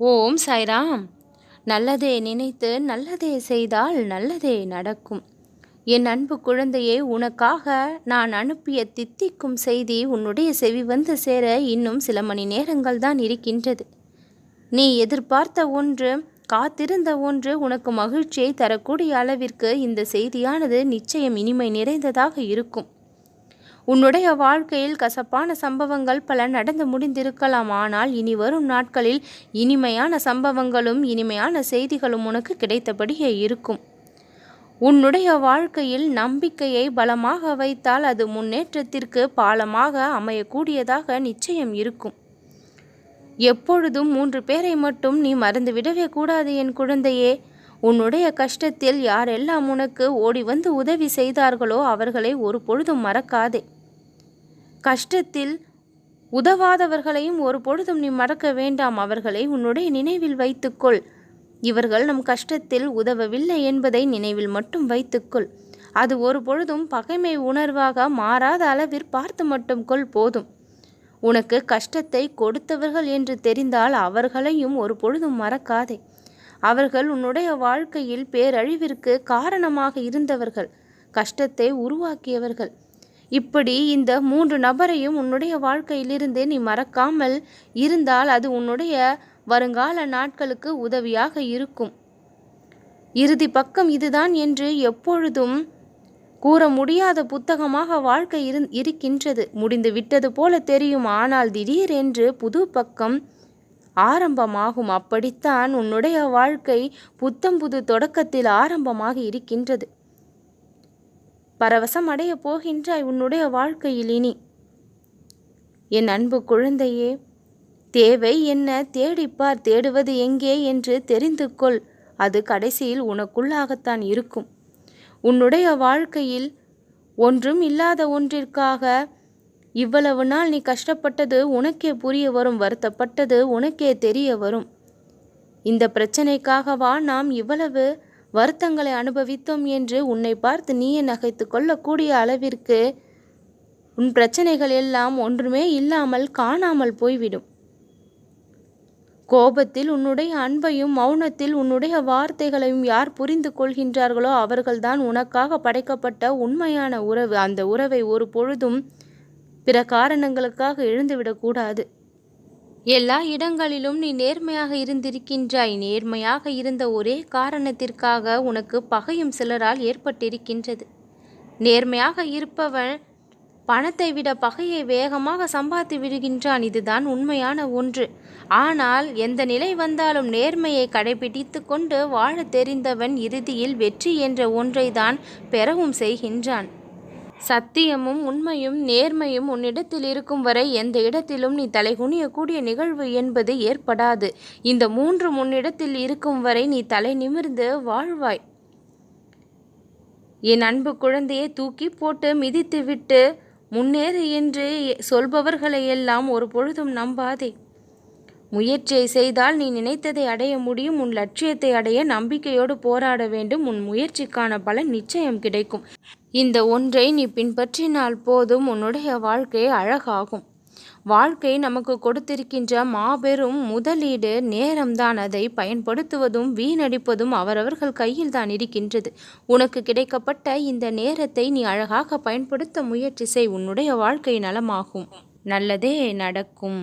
ஓம் சாய்ராம். நல்லதே நினைத்து நல்லதே செய்தால் நல்லதே நடக்கும். என் அன்பு குழந்தையே உனக்காக நான் அனுப்பிய தித்திக்கும் செய்தி உன்னுடைய செவி வந்து சேர இன்னும் சில மணி நேரங்கள் தான் இருக்கின்றது. நீ எதிர்பார்த்த ஒன்று காத்திருந்த ஒன்று உனக்கு மகிழ்ச்சியை தரக்கூடிய அளவிற்கு இந்த செய்தியானது நிச்சயம் இனிமை நிறைந்ததாக இருக்கும். உன்னுடைய வாழ்க்கையில் கசப்பான சம்பவங்கள் பல நடந்து முடிந்திருக்கலாம். ஆனால் இனி வரும் நாட்களில் இனிமையான சம்பவங்களும் இனிமையான செய்திகளும் உனக்கு கிடைத்தபடியே இருக்கும். உன்னுடைய வாழ்க்கையில் நம்பிக்கையை பலமாக வைத்தால் அது முன்னேற்றத்திற்கு பாலமாக அமையக்கூடியதாக நிச்சயம் இருக்கும். எப்பொழுதும் மூன்று பேரை மட்டும் நீ மறந்துவிடவே கூடாது என் குழந்தையே. உன்னுடைய கஷ்டத்தில் யாரெல்லாம் உனக்கு ஓடி வந்து உதவி செய்தார்களோ அவர்களை ஒரு பொழுதும் மறக்காதே. கஷ்டத்தில் உதவாதவர்களையும் ஒரு பொழுதும் நீ மறக்க வேண்டாம். அவர்களை உன்னுடைய நினைவில் வைத்துக்கொள். இவர்கள் நம் கஷ்டத்தில் உதவவில்லை என்பதை நினைவில் மட்டும் வைத்துக்கொள். அது ஒரு பொழுதும் பகைமை உணர்வாக மாறாத அளவில் பார்த்து மட்டும் கொள் போதும். உனக்கு கஷ்டத்தை கொடுத்தவர்கள் என்று தெரிந்தால் அவர்களையும் ஒரு பொழுதும் மறக்காதே. அவர்கள் உன்னுடைய வாழ்க்கையில் பேரழிவிற்கு காரணமாக இருந்தவர்கள். கஷ்டத்தை உருவாக்கியவர்கள். இப்படி இந்த மூன்று நபரையும் உன்னுடைய வாழ்க்கையிலிருந்து நீ மறக்காமல் இருந்தால் அது உன்னுடைய வருங்கால நாட்களுக்கு உதவியாக இருக்கும். இறுதி பக்கம் இதுதான் என்று எப்பொழுதும் கூற முடியாத புத்தகமாக வாழ்க்கை இரு இருக்கின்றது. முடிந்து விட்டது போல தெரியும். ஆனால் திடீரென்று புது பக்கம் ஆரம்பமாகும். அப்படித்தான் உன்னுடைய வாழ்க்கை புத்தம் புது தொடக்கத்தில் ஆரம்பமாக இருக்கின்றது. பரவசம் அடையப் போகின்றாய் உன்னுடைய வாழ்க்கையில் இனி. என் அன்பு குழந்தையே தேவை என்ன தேடிப்பார் தேடுவது எங்கே என்று தெரிந்து கொள். அது கடைசியில் உனக்குள்ளாகத்தான் இருக்கும். உன்னுடைய வாழ்க்கையில் ஒன்றும் இல்லாத ஒன்றிற்காக இவ்வளவு நாள் நீ கஷ்டப்பட்டது உனக்கே புரிய வரும் வருத்தப்பட்டது உனக்கே தெரிய வரும். இந்த பிரச்சனைக்காகவா நாம் இவ்வளவு வருத்தங்களை அனுபவித்தோம் என்று உன்னை பார்த்து நீயே நகைத்து கொள்ளக்கூடிய அளவிற்கு உன் பிரச்சனைகள் எல்லாம் ஒன்றுமே இல்லாமல் காணாமல் போய்விடும். கோபத்தில் உன்னுடைய அன்பையும் மௌனத்தில் உன்னுடைய வார்த்தைகளையும் யார் புரிந்து கொள்கின்றார்களோ அவர்கள்தான் உனக்காக படைக்கப்பட்ட உண்மையான உறவு. அந்த உறவை ஒரு பொழுதும் பிற காரணங்களுக்காக எழுந்துவிடக்கூடாது எல்லா இடங்களிலும் நீ நேர்மையாக இருந்திருக்கின்றாய். நேர்மையாக இருந்த ஒரே காரணத்திற்காக உனக்கு பகையும் சிலரால் ஏற்பட்டிருக்கின்றது. நேர்மையாக இருப்பவன் பணத்தை விட பகையை வேகமாக சம்பாதித்து விடுகின்றான். இதுதான் உண்மையான ஒன்று. ஆனால் எந்த நிலை வந்தாலும் நேர்மையை கடைபிடித்து கொண்டு வாழ தெரிந்தவன் இறுதியில் வெற்றி என்ற ஒன்றை தான் பெறவும் செய்கின்றான். சத்தியமும் உண்மையும் நேர்மையும் உன்னிடத்தில் இருக்கும் வரை எந்த இடத்திலும் நீ தலைகுனியக்கூடிய நிகழ்வு என்பது ஏற்படாது. இந்த மூன்று முன்னிடத்தில் இருக்கும் வரை நீ தலை நிமிர்ந்து வாழ்வாய். என் அன்பு குழந்தையை தூக்கி போட்டு மிதித்து விட்டு முன்னேறு என்று சொல்பவர்களையெல்லாம் ஒரு பொழுதும் நம்பாதே. முயற்சியை செய்தால் நீ நினைத்ததை அடைய முடியும். உன் லட்சியத்தை அடைய நம்பிக்கையோடு போராட வேண்டும். உன் முயற்சிக்கான பலன் நிச்சயம் கிடைக்கும். இந்த ஒன்றை நீ பின்பற்றினால் போதும். உன்னுடைய வாழ்க்கை அழகாகும். வாழ்க்கை நமக்கு கொடுத்திருக்கின்ற மாபெரும் முதலீடு நேரம்தான். அதை பயன்படுத்துவதும் வீணடிப்பதும் அவரவர்கள் கையில் தான் இருக்கின்றது. உனக்கு கிடைக்கப்பட்ட இந்த நேரத்தை நீ அழகாக பயன்படுத்த முயற்சி செய். உன்னுடைய வாழ்க்கை நலமாகும். நல்லதே நடக்கும்.